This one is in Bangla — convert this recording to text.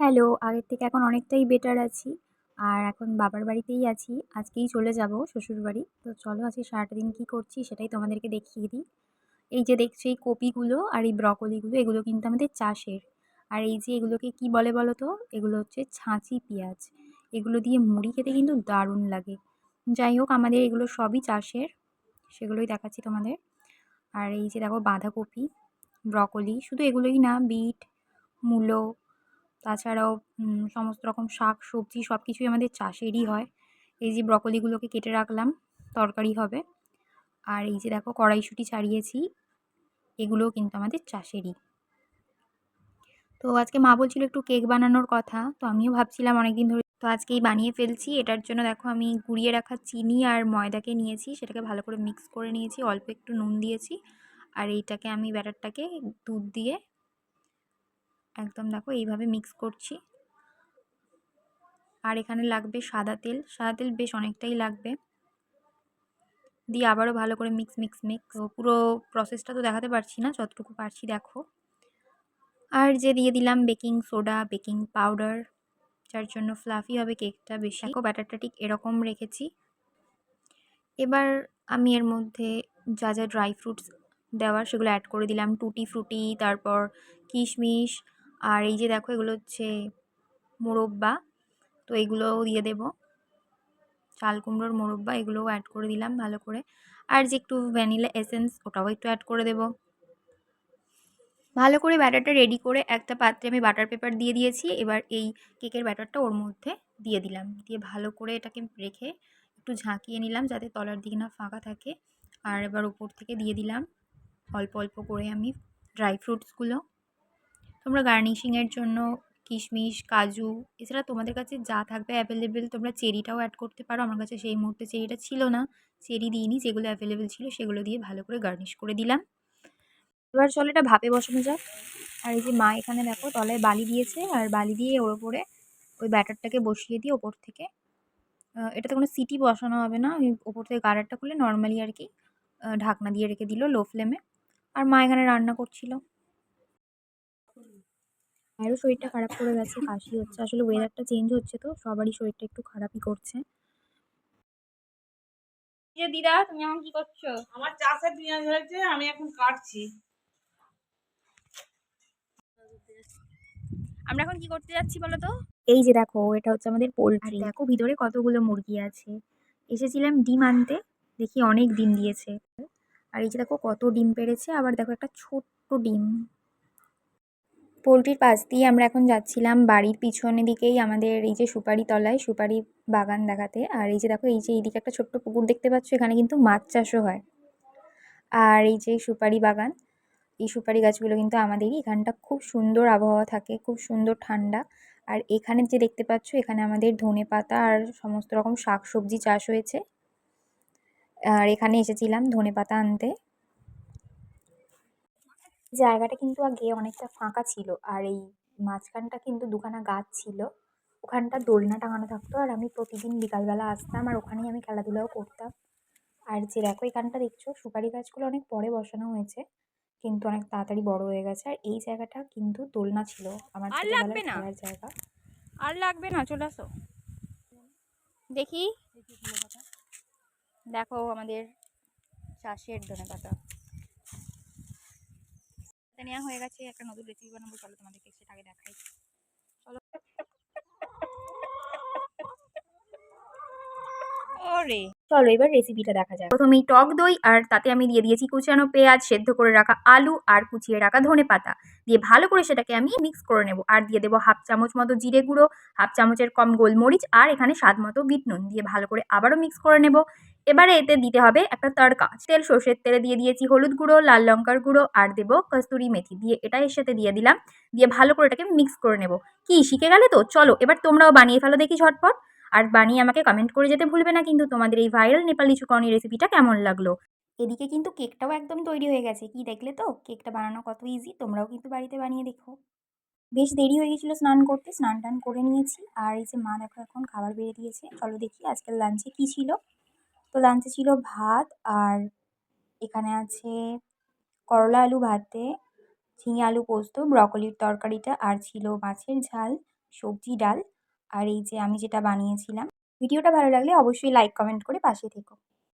হ্যালো, আগের থেকে এখন অনেকটাই বেটার আছি। আর এখন বাবার বাড়িতেই আছি। আজকেই চলে যাব শ্বশুরবাড়ি। তো চলো আজকে সারাটা দিন কী করছি সেটাই তোমাদেরকে দেখিয়ে দিই। এই যে দেখছ এই কপিগুলো আর এই ব্রকলিগুলো, এগুলো কিন্তু আমাদের চাষের। আর এই যে এগুলোকে কি বলে বলো তো এগুলো হচ্ছে ছাঁচি পেঁয়াজ। এগুলো দিয়ে মুড়ি খেতে কিন্তু দারুণ লাগে। যাই হোক, আমাদের এগুলো সবই চাষের। সেগুলোই দেখাচ্ছি তোমাদের। আর এই যে দেখো বাঁধাকপি, ব্রকলি, শুধু এগুলোই না, বিট, মূলো তাছাড়াও সমস্ত রকম শাক, সবজি সব কিছুই আমাদের চাষেরই হয়। এই যে ব্রকলিগুলোকে কেটে রাখলাম, তরকারি হবে। আর এই যে দেখো, কড়াইশুঁটি ছাড়িয়েছি, এগুলোও কিন্তু আমাদের চাষেরই। তো আজকে মা বলছিল একটু কেক বানানোর কথা, তো আমিও ভাবছিলাম অনেক দিন ধরে তো আজকেই বানিয়ে ফেলছি। এটার জন্য দেখো, আমি গুঁড়িয়ে রাখা চিনি আর ময়দাকে নিয়েছি, সেটাকে ভালো করে মিক্স করে নিয়েছি, অল্প একটু নুন দিয়েছি। আর এইটাকে আমি ব্যাটারটাকে দুধ দিয়ে একদম দেখো এইভাবে মিক্স করছি। আর এখানে লাগবে সাদা তেল। সাদা তেল বেশ অনেকটাই লাগবে। দিয়ে আবারও ভালো করে মিক্স মিক্স মিক্স পুরো প্রসেসটা তো দেখাতে পারছি না, যতটুকু পারছি দেখো। আর যে দিয়ে দিলাম বেকিং সোডা বেকিং পাউডার যার জন্য ফ্লাফি হবে কেকটা বেশি। ব্যাটারটা ঠিক এরকম রেখেছি। এবার আমি এর মধ্যে যা যা ড্রাই ফ্রুটস দেওয়ার সেগুলো অ্যাড করে দিলাম। টুটি ফ্রুটি তারপর কিশমিশ আর এই যে দেখো, এগুলো হচ্ছে মোরব্বা। তো এগুলোও দিয়ে দেব। চাল কুমড়োর মোরব্বা, এগুলোও অ্যাড করে দিলাম ভালো করে। আর যে একটু ভ্যানিলা এসেন্স ওটাও একটু অ্যাড করে দেব। ভালো করে ব্যাটারটা রেডি করে একটা পাত্রে আমি বাটার পেপার দিয়ে দিয়েছি। এবার এই কেকের ব্যাটারটা ওর মধ্যে দিয়ে দিলাম। দিয়ে ভালো করে এটাকে রেখে একটু ঝাঁকিয়ে নিলাম যাতে তলার দিকে না ফাঁকা থাকে। আর এবার উপর থেকে দিয়ে দিলাম অল্প অল্প করে আমি ড্রাই ফ্রুটসগুলো তোমরা গার্নিশিংয়ের জন্য কিশমিশ, কাজু, এছাড়া তোমাদের কাছে যা থাকবে অ্যাভেলেবেল তোমরা চেরিটাও অ্যাড করতে পারো। আমার কাছে সেই মুহূর্তে চেরিটা ছিল না। চেরি দিইনি, যেগুলো অ্যাভেলেবেল ছিল সেগুলো দিয়ে ভালো করে গার্নিশ করে দিলাম। এবার চলো এটা ভাপে বসানো যাক। আর এই যে মা এখানে দেখো তলায় বালি দিয়েছে, আর বালি দিয়ে ওর ওপরে ওই ব্যাটারটাকে বসিয়ে দিয়ে ওপর থেকে এটাতে কোনো সিটি বসানো হবে না। ওই ওপর থেকে গাড়ারটা খুলে নর্মালি আর কি ঢাকনা দিয়ে রেখে দিল লো ফ্লেমে আর মা এখানে রান্না করছিল। মায়েরও শরীরটা খারাপ করে গেছে কাশি হচ্ছে আসলে ওয়েদারটা চেঞ্জ হচ্ছে তো সবারই শরীরটা একটু খারাপই করছে। দিদা তুমি এখন কি করছ? আমার চাষের পেঁয়াজ হয়েছে আমি এখন কাটছি। আমরা এখন কি করতে যাচ্ছি বলো তো? এই যে দেখো এটা হচ্ছে আমাদের পোলট্রি দেখো ভিতরে কতগুলো মুরগি আছে। এসেছিলাম ডিম আনতে দেখি অনেক ডিম দিয়েছে। আর এই যে দেখো কত ডিম পেরেছে আবার দেখো একটা ছোট্ট ডিম। পোলট্রির পাশ দিয়ে আমরা এখন যাচ্ছিলাম বাড়ির পিছনে দিকেই আমাদের এই যে সুপারি তলায়, সুপারি বাগান দেখাতে। আর এই যে দেখো, এই যে এইদিকে একটা ছোট্ট পুকুর দেখতে পাচ্ছ, এখানে কিন্তু মাছ চাষও হয়। আর এই যে সুপারি বাগান, এই সুপারি গাছগুলো কিন্তু আমাদেরই। এখানটা খুব সুন্দর আবহাওয়া থাকে, খুব সুন্দর ঠান্ডা। আর এখানে যে দেখতে পাচ্ছ, এখানে আমাদের ধনে পাতা আর সমস্ত রকম শাক সবজি চাষ হয়েছে। আর এখানে এসেছিলাম ধনে পাতা আনতে। জায়গাটা কিন্তু আগে অনেকটা ফাঁকা ছিল। আর এই মাঝখানটা কিন্তু দুখানা গাছ ছিল। ওখানটা দোলনা টাঙানো থাকতো আর আমি প্রতিদিন বিকালবেলা আসতাম আর ওখানেই আমি খেলাধুলাও করতাম। আর যে দেখো এখানটা দেখছ সুপারি গাছগুলো অনেক পরে বসানো হয়েছে কিন্তু অনেক তাড়াতাড়ি বড় হয়ে গেছে। আর এই জায়গাটা কিন্তু দোলনা ছিল আমার। খেলার জায়গা। আর লাগবে না চলে আসো। দেখি। দেখো আমাদের চাষের ধনে পাতা নেওয়া হয়ে গেছে একটা নতুন রেসিপি বানাবো চলো তোমাদেরকে সেটা আগে দেখাই। চলো। ওরে। চলো এবার রেসিপিটা দেখা যাক। প্রথমেই টক দই আর তাতে আমি দিয়ে দিয়েছি কুচানো পেঁয়াজ সেদ্ধ করে রাখা আলু আর কুচিয়ে রাখা ধনে পাতা। দিয়ে ভালো করে সেটাকে আমি মিক্স করে নেব আর দিয়ে দেবো হাফ চামচ মতো জিরে গুঁড়ো হাফ চামচের কম গোলমরিচ আর এখানে স্বাদ মতো বিট নুন। দিয়ে ভালো করে আবারও মিক্স করে নেব। এবারে এতে দিতে হবে একটা তড়কা। তেল, সর্ষের তেলে দিয়ে দিয়েছি, হলুদ গুঁড়ো, লাল লঙ্কার গুঁড়ো, আর দেবো কস্তুরি মেথি। দিয়ে এটা এর সাথে দিয়ে দিলাম। দিয়ে ভালো করে এটাকে মিক্স করে নেব। কি, শিখে গেলে তো? চলো, এবার তোমরাও বানিয়ে ফেলো দেখি ঝটপট। আর বানিয়ে আমাকে কমেন্ট করে যেতে ভুলবে না কিন্তু তোমাদের এই ভাইরাল নেপালি চুকনি রেসিপিটা কেমন লাগল? এদিকে কিন্তু কেকটাও একদম তৈরি হয়ে গেছে। কি দেখলে তো? কেকটা বানানো কত ইজি তোমরাও কিন্তু বাড়িতে বানিয়ে দেখো। বেশ দেরি হয়ে গেছিল স্নান করতে স্নান টান করে নিয়েছি। আর এই যে মা দেখো এখন খাবার বেড়ে দিয়েছে। চলো দেখি আজকের লাঞ্চে কী ছিল। তো লাঞ্চে ছিল ভাত আর এখানে আছে করলা আলু ভাতে, ঝিঙে আলু পোস্ত, ব্রকলির তরকারিটা আর ছিল মাছের ঝাল, সবজি ডাল। আর এই যে আমি যেটা বানিয়েছিলাম, ভিডিওটা ভালো লাগলে অবশ্যই লাইক কমেন্ট করে পাশে থেকো।